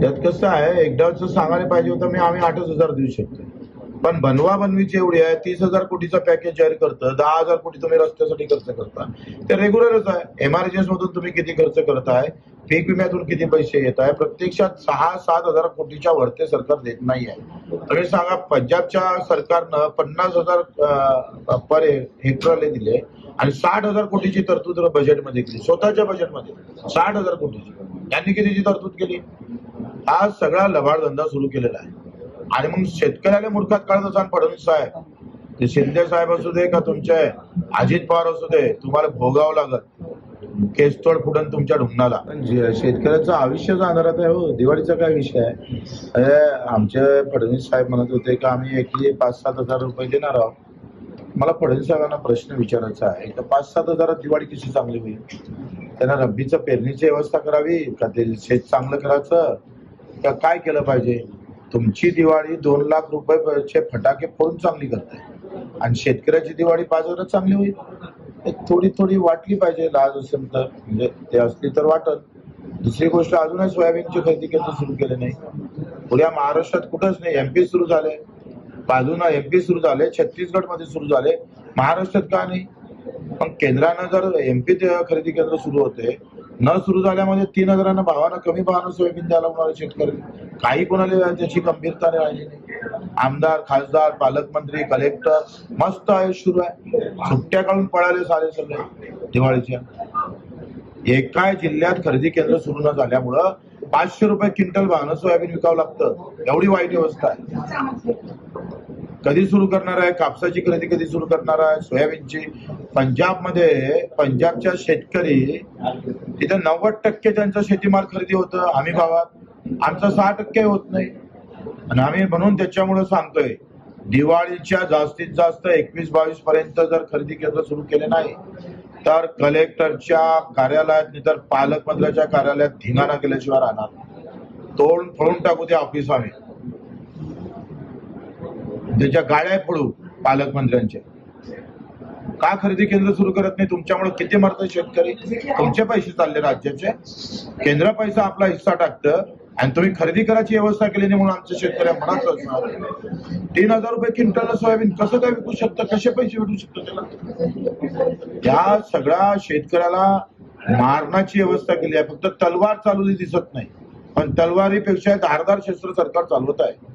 त्यात कसं आहे एकदाच सांगायला पाहिजे होतं मी आम्ही आठच हजार देऊ शकतो. पण बनवा बनवीची एवढी आहे तीस हजार कोटीचा पॅकेज जाहीर करतं दहा हजार कोटी तुम्ही रस्त्यासाठी खर्च करता. ते रेग्युलरच आहे. एमआरजन्सी मधून तुम्ही किती खर्च करताय पीक विम्यातून किती पैसे येत आहे प्रत्यक्षात सहा सात हजार कोटीच्या वरते सरकार देत नाही आहे. तुम्ही सांगा पंजाबच्या सरकारनं पन्नास हजार पर हेक्टरले दिले आणि साठ हजार कोटीची तरतूद बजेटमध्ये केली स्वतःच्या बजेटमध्ये. साठ हजार कोटीची. त्यांनी कितीची तरतूद केली? हा सगळा लबाड धंदा सुरू केलेला आहे. आणि मग शेतकऱ्याला मूर्खात काढत असाल फडणवीस साहेब ते शिंदे साहेब असू दे का तुमचे अजित पवार असू दे तुम्हाला भोगावं लागत केसतोड फुटन तुमच्या ढुंगणाला. पण शेतकऱ्याचं आयुष्यच जाणार आहे हो दिवाळीचा काय विषय आहे? आमचे फडणवीस साहेब म्हणत होते का आम्ही एकली पाच सात हजार रुपये देणार आहोत. मला फडणवीस साहेबांना प्रश्न विचारायचा आहे. तर पाच सात हजारात दिवाळी कशी चांगली होईल? त्यांना रब्बीचं पेरणीची व्यवस्था करावी का ते शेत चांगलं करायचं? तर काय केलं पाहिजे? तुमची दिवाळी दोन लाख रुपये फटाके फोडून चांगली करताय. आणि शेतकऱ्याची दिवाळी पाच चांगली होईल. थोडी थोडी वाटली पाहिजे लाज असेल तर म्हणजे ते असली तर वाटत दुसरी गोष्ट अजूनही सोयाबीनची खरेदी केंद्र सुरू केले नाही. पुढ्या महाराष्ट्रात कुठंच नाही. एमपी सुरू झाले. बाजूला एमपी सुरू झाले. छत्तीसगडमध्ये सुरू झाले. महाराष्ट्रात का नाही? मग केंद्रानं जर एमपी खरेदी केंद्र सुरू होते न सुरू झाल्यामध्ये तीन हजारांना भावानं कमी भावानं सोयाबीन द्यायला होणार शेतकरी. काही कोणाला त्याची गंभीरता राहिली नाही आमदार खासदार पालकमंत्री कलेक्टर मस्त आहे सुरू आहे. सुट्ट्या काढून पळाले सारे सगळे दिवाळीच्या. एका जिल्ह्यात खरेदी केंद्र सुरू न झाल्यामुळं पाचशे रुपये क्विंटल भावानं सोयाबीन विकावं लागतं. एवढी वाईट व्यवस्था आहे. कधी सुरू करणार आहे? कापसाची खरेदी कधी सुरू करणार आहे? सोयाबीनची? पंजाबमध्ये पंजाबच्या शेतकरी तिथे नव्वद टक्के त्यांचा शेतीमाल खरेदी होतं हमी भावात. आमचा सहा टक्के होत नाही. आणि आम्ही म्हणून त्याच्यामुळे सांगतोय दिवाळीच्या जास्तीत जास्त एकवीस बावीस पर्यंत जर खरेदी केंद्र सुरू केले नाही तर कलेक्टरच्या कार्यालयात नाही तर पालकमंत्र्याच्या कार्यालयात धिंगाणा केल्याशिवाय राहणार. तोंड फोडून टाकू ते ऑफिस आम्ही. त्याच्या गाड्या फोडू पालकमंत्र्यांच्या का खरेदी केंद्र सुरू करत नाही? तुमच्यामुळे किती मरतात शेतकरी? तुमचे पैसे चालले राज्याचे. केंद्र पैसा आपला हिस्सा टाकतं आणि तुम्ही खरेदी करायची व्यवस्था केली नाही म्हणून आमच्या शेतकऱ्या म्हणत असणार. तीन हजार रुपये क्विंटल सोयाबीन कसं काय विकू शकतं? कसे पैसे भेटू शकतो त्याला? या सगळ्या शेतकऱ्याला मारण्याची व्यवस्था केली आहे. फक्त तलवार चालवली दिसत नाही. पण तलवारीपेक्षा धारदार शस्त्र सरकार चालवत आहे.